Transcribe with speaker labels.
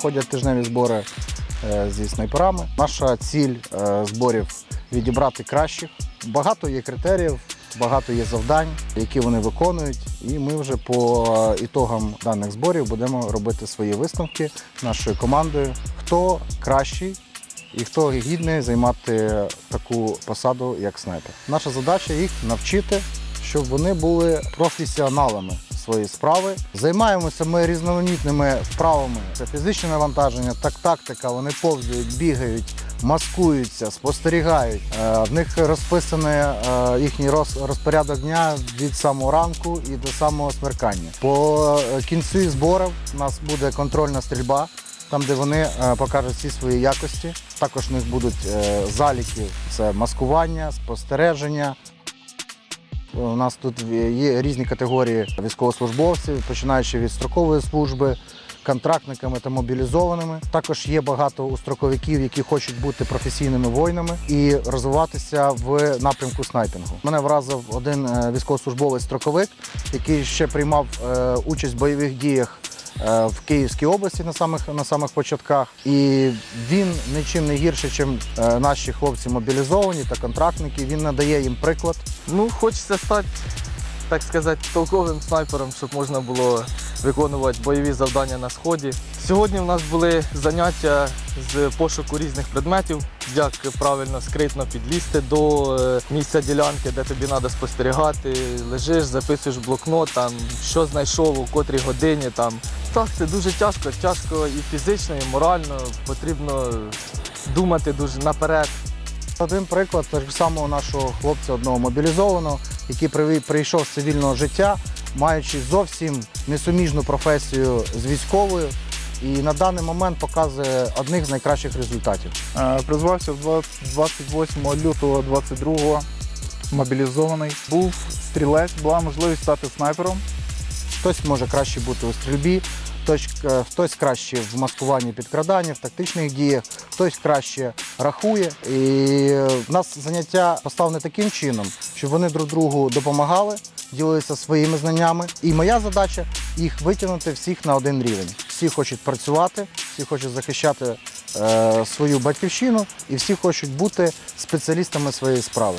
Speaker 1: проходять тижневі збори е, зі снайперами. Наша ціль е, зборів відібрати кращих. Багато є критеріїв, багато є завдань, які вони виконують. І ми вже по ітогам даних зборів будемо робити свої висновки нашою командою. Хто кращий і хто гідний займати таку посаду, як снайпер. Наша задача їх навчити, щоб вони були професіоналами своєї справи. Займаємося ми різноманітними вправами. Це фізичне навантаження, так тактика. Вони повзують, бігають, маскуються, спостерігають. Е, В них розписаний е, їхній розпорядок дня від самого ранку і до самого смеркання. По е, кінцю зборів у нас буде контрольна стрільба. Там, де вони покажуть всі свої якості. Також в них будуть заліки: це маскування, спостереження. У нас тут є різні категорії військовослужбовців, починаючи від строкової служби, контрактниками та мобілізованими. Також є багато строковиків, які хочуть бути професійними воїнами і розвиватися в напрямку снайпінгу. Мене вразив один е, військовослужбовець строковик, який ще приймав е, участь в бойових діях в Київській області на самих на самих початках. І він нічим не гірше, ніж наші хлопці мобілізовані та контрактники. Він надає їм приклад.
Speaker 2: Ну, хочеться стати, так сказати, толковим снайпером, щоб можна було виконувати бойові завдання на сході. Сьогодні в нас були заняття з пошуку різних предметів, як правильно скритно підлізти до е, місця ділянки, де тобі треба спостерігати. Лежиш, записуєш блокнот, там, що знайшов, у котрій годині. Там. Так, це дуже тяжко, тяжко і фізично, і морально. Потрібно думати дуже наперед.
Speaker 1: Один приклад так самого нашого хлопця, одного мобілізованого, який прийшов з цивільного життя, маючи зовсім несуміжну професію з військовою, і на даний момент показує одних з найкращих результатів.
Speaker 3: Е, Призвався 28 лютого 22-го, мобілізований. Був стрілець, була можливість стати снайпером.
Speaker 1: Хтось може краще бути у стрільбі, хтось, е, краще в маскуванні підкрадання, в тактичних діях, хтось краще рахує. І в нас заняття поставлене таким чином, щоб вони друг другу допомагали, ділилися своїми знаннями. І моя задача їх витягнути всіх на один рівень. Всі хочуть працювати, всі хочуть захищати е, свою батьківщину, і всі хочуть бути спеціалістами своєї справи.